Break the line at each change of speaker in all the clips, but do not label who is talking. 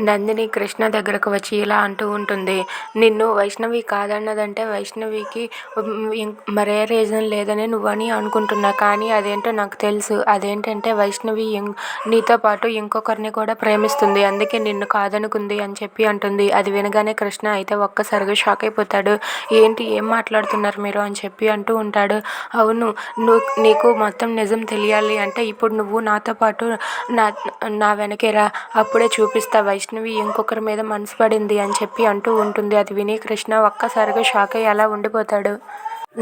నందిని కృష్ణ దగ్గరకు వచ్చి ఇలా అంటూ ఉంటుంది. నిన్ను వైష్ణవి కాదన్నదంటే వైష్ణవికి మరే రీజన్ లేదని నువ్వని అనుకుంటున్నా. కానీ అదేంటో నాకు తెలుసు. అదేంటంటే వైష్ణవి నీతో పాటు ఇంకొకరిని కూడా ప్రేమిస్తుంది. అందుకే నిన్ను కాదనుకుంది అని చెప్పి అంటుంది. అది వినగానే కృష్ణ అయితే ఒక్కసారిగా షాక్ అయిపోతాడు. ఏంటి? ఏం మాట్లాడుతున్నారు మీరు? అని చెప్పి అంటూ ఉంటాడు. అవును నువ్వు నీకు మొత్తం నిజం తెలియాలి అంటే ఇప్పుడు నువ్వు నాతో పాటు నా నా వెనకేరా. అప్పుడే చూపిస్తా వైష్ణవి. ఇంకొకరి మీద మనసు పడింది అని చెప్పి అంటూ ఉంటుంది. అది విని కృష్ణ ఒక్కసారిగా షాక్ అయ్యి అలా ఉండిపోతాడు.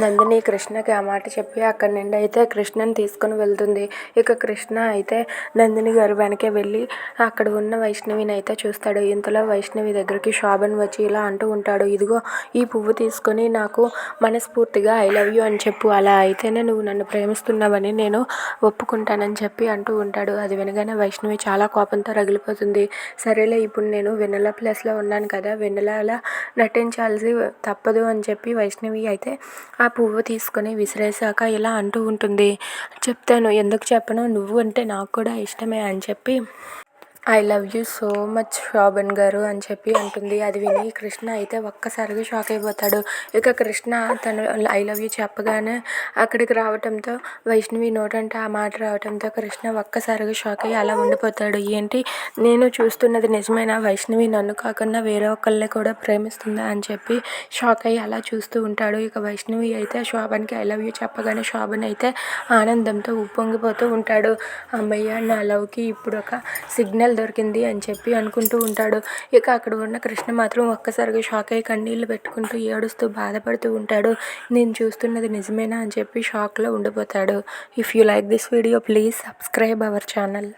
నందిని కృష్ణకి ఆ మాట చెప్పి అక్కడి నుండి అయితే కృష్ణని తీసుకొని వెళ్తుంది. ఇక కృష్ణ అయితే నందిని గారు వెనకే వెళ్ళి అక్కడ ఉన్న వైష్ణవిని అయితే చూస్తాడు. ఇంతలో వైష్ణవి దగ్గరికి శోభన్ వచ్చి ఇలా అంటూ ఉంటాడు ఇదిగో ఈ పువ్వు తీసుకొని నాకు మనస్ఫూర్తిగా ఐ లవ్ యూ అని చెప్పు. అలా అయితేనే నువ్వు నన్ను ప్రేమిస్తున్నావని నేను ఒప్పుకుంటానని చెప్పి అంటూ ఉంటాడు. అది వినగానే వైష్ణవి చాలా కోపంతో రగిలిపోతుంది. సరేలే ఇప్పుడు నేను వెన్నెల ప్లేస్లో ఉన్నాను కదా వెన్నెల నటించాల్సి తప్పదు అని చెప్పి వైష్ణవి అయితే ఆ పువ్వు తీసుకొని విసిరేసాక ఇలా అంటూ ఉంటుంది. చెప్తాను ఎందుకు చెప్పను? నువ్వు అంటే నాకు కూడా ఇష్టమే అని చెప్పి I love you so much Shobhan గారు అని చెప్పి అంటుంది. అది విని కృష్ణ అయితే ఒక్కసారిగా షాక్ అయిపోతాడు. ఇక కృష్ణ తను ఐ లవ్ యూ చెప్పగానే అక్కడికి రావటంతో వైష్ణవి నోటంటే ఆ మాట రావడంతో కృష్ణ ఒక్కసారిగా షాక్ అయ్యి అలా ఉండిపోతాడు. ఏంటి? నేను చూస్తున్నది నిజమైన? వైష్ణవి నన్ను కాకుండా వేరే ఒకళ్ళని కూడా ప్రేమిస్తుందా? అని చెప్పి షాక్ అయ్యి అలా చూస్తూ ఉంటాడు. ఇక వైష్ణవి అయితే శోభన్కి ఐ లవ్ యూ చెప్పగానే శోభన్ అయితే ఆనందంతో ఉప్పొంగిపోతూ ఉంటాడు. అమ్మయ్య నా లవ్కి ఇప్పుడు ఒక సిగ్నల్ దొరికింది అని చెప్పి అనుకుంటూ ఉంటాడు. ఇక అక్కడ ఉన్న కృష్ణ మాత్రం ఒక్కసారిగా షాక్ అయ్యి కన్నీళ్ళు పెట్టుకుంటూ ఏడుస్తూ బాధపడుతూ ఉంటాడు. నేను చూస్తున్నది నిజమేనా అని చెప్పి షాక్లో ఉండిపోతాడు. If you like this video please subscribe our channel